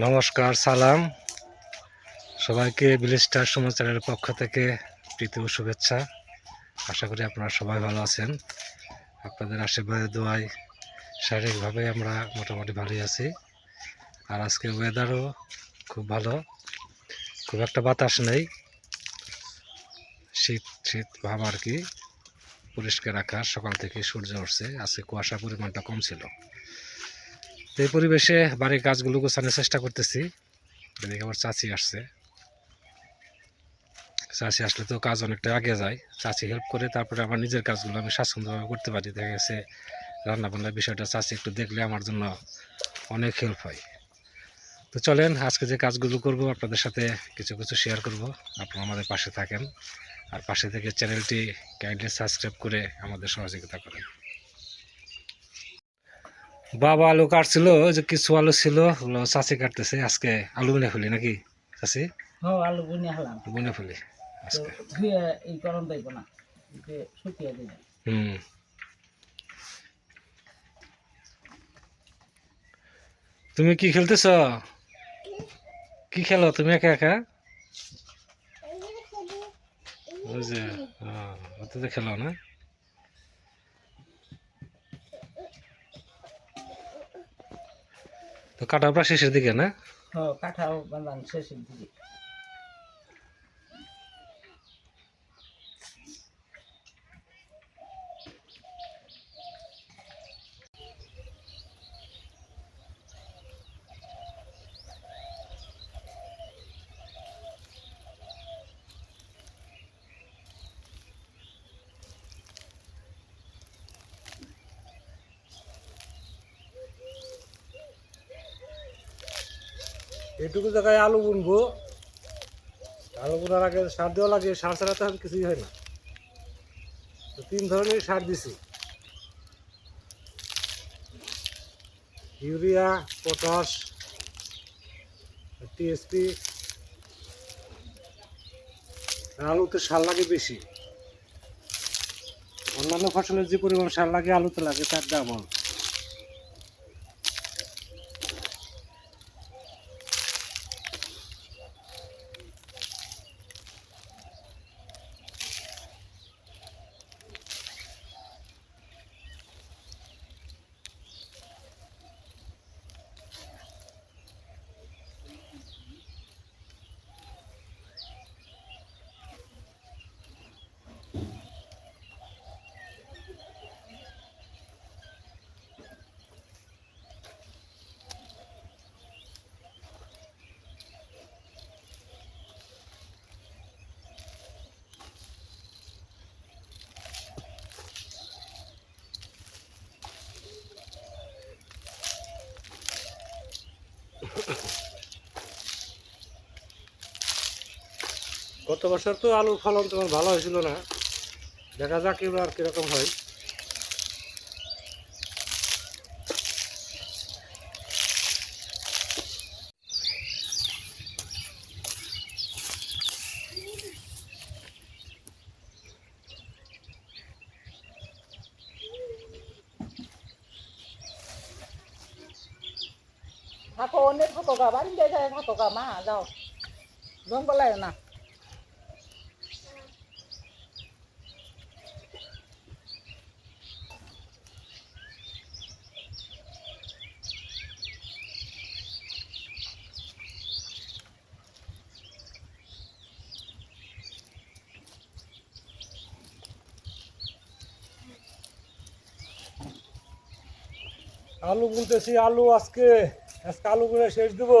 নমস্কার, সালাম। সবাইকে বিলিস্টার সমাচারের পক্ষ থেকে প্রীতি ও শুভেচ্ছা। আশা করি আপনারা সবাই ভালো আছেন। আপনাদের আশীর্বাদে দোয়ায় শারীরিকভাবে আমরা মোটামুটি ভালোই আছি। আর আজকে ওয়েদারও খুব ভালো। খুব একটা বাতাস নেই। শীত শীত ভাব আর কি। পরিষ্কার আকাশ। সকাল থেকে সূর্য উঠছে। আজকে কুয়াশা পরিমাণটা কম ছিল। তো এই পরিবেশে বাড়ির কাজগুলো গোছানোর চেষ্টা করতেছি। এদিকে আমার চাচি আসছে। চাষি আসলে তো কাজ অনেকটা আগে যায়। চাচি হেল্প করে, তারপরে আমার নিজের কাজগুলো আমি স্বাচ্ছন্দ্যভাবে করতে পারি। দেখা গেছে রান্না বান্নার বিষয়টা চাচি একটু দেখলে আমার জন্য অনেক হেল্প হয়। তো চলেন, আজকে যে কাজগুলো করব আপনাদের সাথে কিছু কিছু শেয়ার করব। আপনারা আমাদের পাশে থাকেন। আর পাশে থেকে চ্যানেলটি কাইন্ডলি সাবস্ক্রাইব করে আমাদের সহযোগিতা করেন। বাবা আলু কাটছিল ওই যে কিছু আলু ছিল চাষি কাটতেছে আজকে আলু বুনে ফেলি নাকি চাষি হ্যাঁ আলু বুনিয়া হলাম। বুনে ফেলি আজকে। ধুয়ে এই গরম দেবো না শুকিয়ে দিবে হুম। তুমি কি খেলতেছ? কি খেলো তুমি একা একা? খেলো না? তো কাটাও প্রায় শেষের দিকে না? হ্যাঁ কাটাও বান্ধান শেষের দিকে। এটুকু জায়গায় আলু বুনবো আলু বোনার আগে সার দেওয়া লাগে, সার ছাড়া তো কিছুই হয় না। তিন ধরনের সার দিছি। Urea, potash, TSP. আলুতে সার লাগে বেশি। অন্যান্য ফসলের যে পরিমাণ সার লাগে, আলুতে লাগে, তার ডাবল গত বছর তো আলুর ফলন তোমার ভালো হয়েছিল না। দেখা যাক এবার কীরকম হয়। থাকো অনেক থাকো গা বাড়ি যায় থাকো গা, মা, যাও। জঙ্গল না। আলু বুনতেছি আলু আজকে আজকে আলু বুনে শেষ দেবো।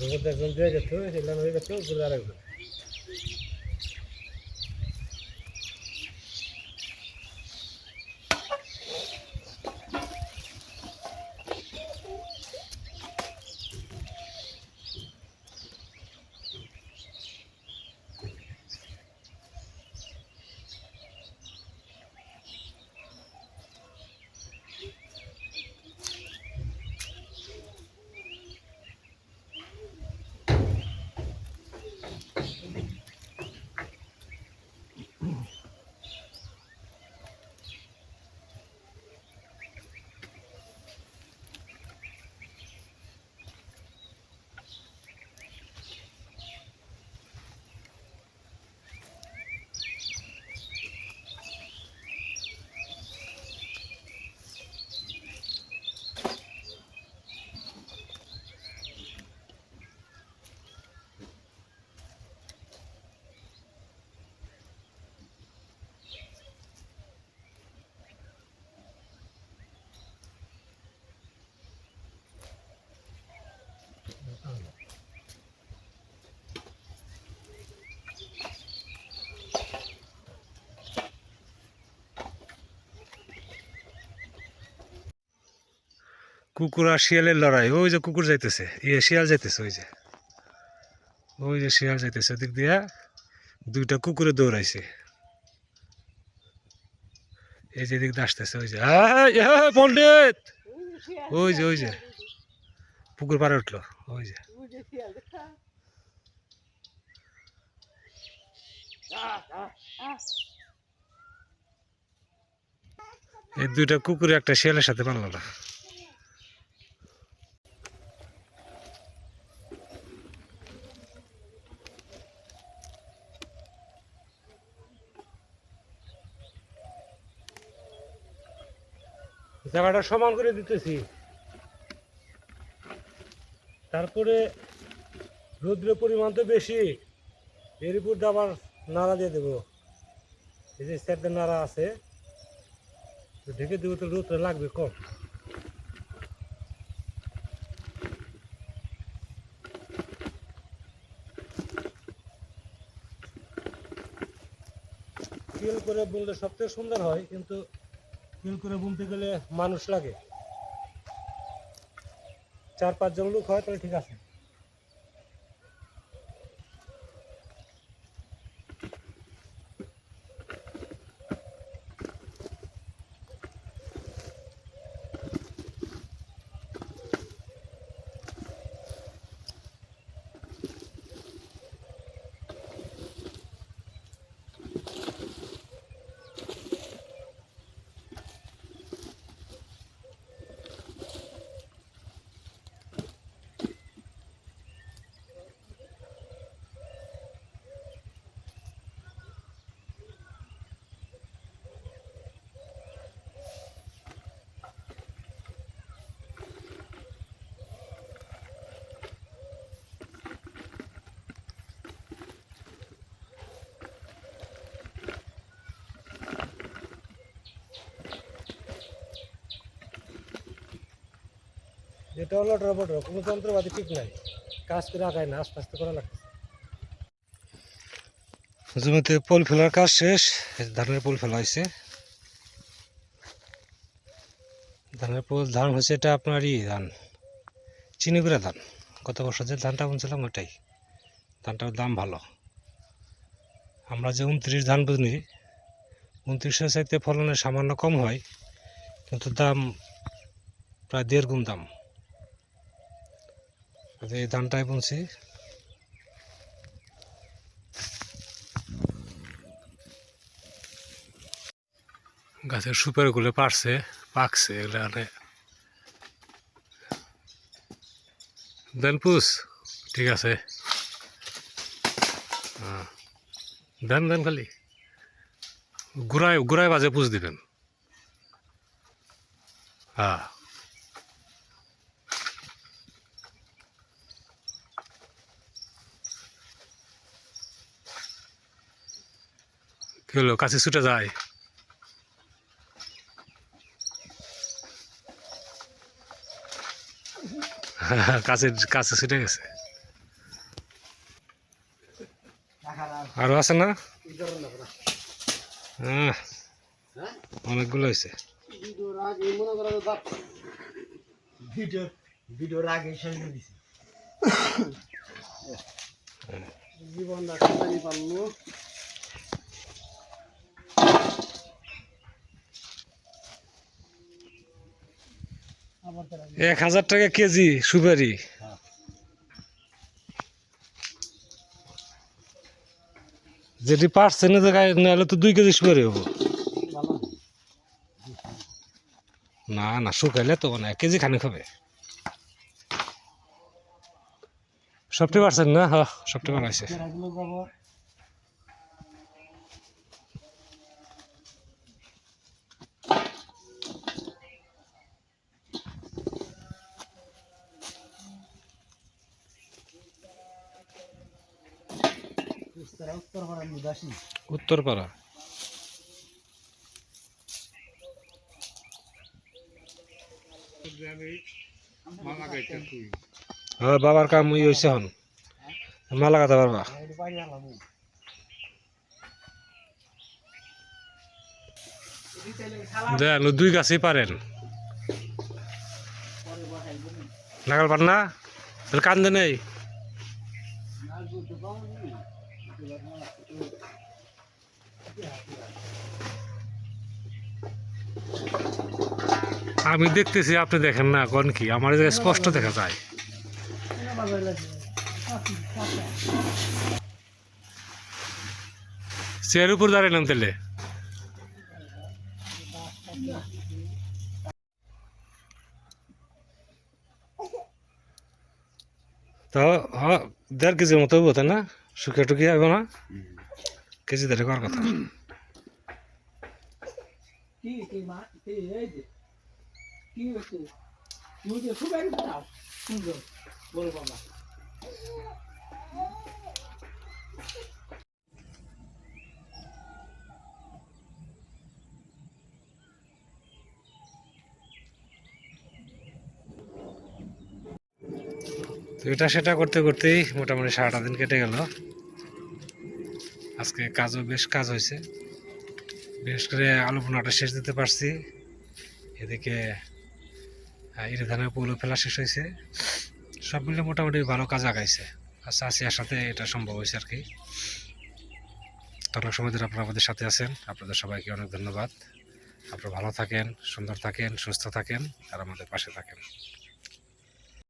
জগতে একজন দিয়ে গেছে সেখানে হয়ে গেছে উপরে আরেকজন কুকুর আর শিয়ালের লড়াই। ওই যে কুকুর যাইতেছে ইয়ে শিয়াল যাইতেছে, ওই যে। ওই যে শিয়াল যাইতেছে, ওদিক দিয়া দুইটা কুকুরে দৌড়াইছে। এই যে দিক আসতেছে, ওই যে। পণ্ডিত! ওই যে ওই যে। পুকুর পাড়ে উঠল, ওই যে। এই দুইটা কুকুরে একটা শিয়ালের সাথে পারল না জায়গাটা সমান করে দিতেছি। তারপরে রৌদ্রের পরিমাণ তো বেশি, এর উপর আবার নাড়া দিয়ে দেবো। এই যে স্যারদের নাড়া আছে ঢেকে দেবো তো রোদটা লাগবে কম। করে বুনলে সবথেকে সুন্দর হয়, কিন্তু তেল করে বুনতে গেলে মানুষ লাগে। চার পাঁচজন লোক হয় তাহলে ঠিক আছে। যেটা হলো রবট কোনো যন্ত্রপাতি ঠিক নাই। কাজ করে আগায় না, আস্তে আস্তে করা লাগছে জমিতে পোল ফেলার কাজ শেষ ধানের পোল ফেলা হয়েছে। ধানের পোল, ধান হচ্ছে এটা আপনার ই ধান, চিনিগুড়া ধান। গত বছর যে ধানটা বুনছিলাম ওটাই ধানটার দাম ভালো। আমরা যে উনত্রিশ ধান বুনি, উনত্রিশের চাইতে ফলনের সামান্য কম হয়, কিন্তু দাম প্রায় দেড় গুণ দাম। এই ধানটাই বুনছি। গাছের সুপারিগুলো পারছে, পাকছে, এগুলো মানে দেন পুষ ঠিক আছে। হ্যাঁ। দেন দেন খালি। গুড়ায় গুড়ায় বাজে পুষ দিবেন। হ্যাঁ। কী হলো কাছে ছুটে যায়। কাছে কাছে ছুটে গেছে। আরও আছে না? হ্যাঁ অনেকগুলো হয়েছে জীবন রাখতে পারল? এক হাজার টাকা কেজি সুপারি। যেটি পারছে না নাহলে তো দুই কেজি সুপারি হব। না না, শুকাইলে তো না কেজি খানি খাবে সবটি পারছেন না? হ্যাঁ সবটি বানাইছে উত্তরপাড়া হ্যাঁ বাবার কাম ই হয়েছে হন মালা গাতে পারবা দেন দুই গাছই পারেন। লাগাল পার না? কান্দে নেই। আমি দেখতেছি, আপনি দেখেন না, কোন কি? আমার স্পষ্ট দেখা যায়। চেয়ার উপর দাঁড়াইলাম তাহলে। তো দেড় কেজির মতো হব তাই না? শুকিয়ে টুকিয়ে হবে না? কেজি দেড়ে করার কথা। কি কি মা কি এই যে কি হচ্ছে তুই যে সুগারি দাও সুন্দর বল বাবা তো এটা সেটা করতে করতেই মোটামুটি সারাটা দিন কেটে গেল। আজকে কাজও বেশ কাজ হয়েছে। বিশেষ করে আলু পোনাটা শেষ দিতে পারছি। এদিকে ইরে ধানের পৌলো ফেলা শেষ হয়েছে। সব মিলে মোটামুটি ভালো কাজ আগাইছে। আর চাষিয়ার সাথে এটা সম্ভব হয়েছে আর কি। তো অনেক সময় ধরে আপনারা আমাদের সাথে আছেন। আপনাদের সবাইকে অনেক ধন্যবাদ। আপনারা ভালো থাকেন, সুন্দর থাকেন, সুস্থ থাকেন, আর আমাদের পাশে থাকেন।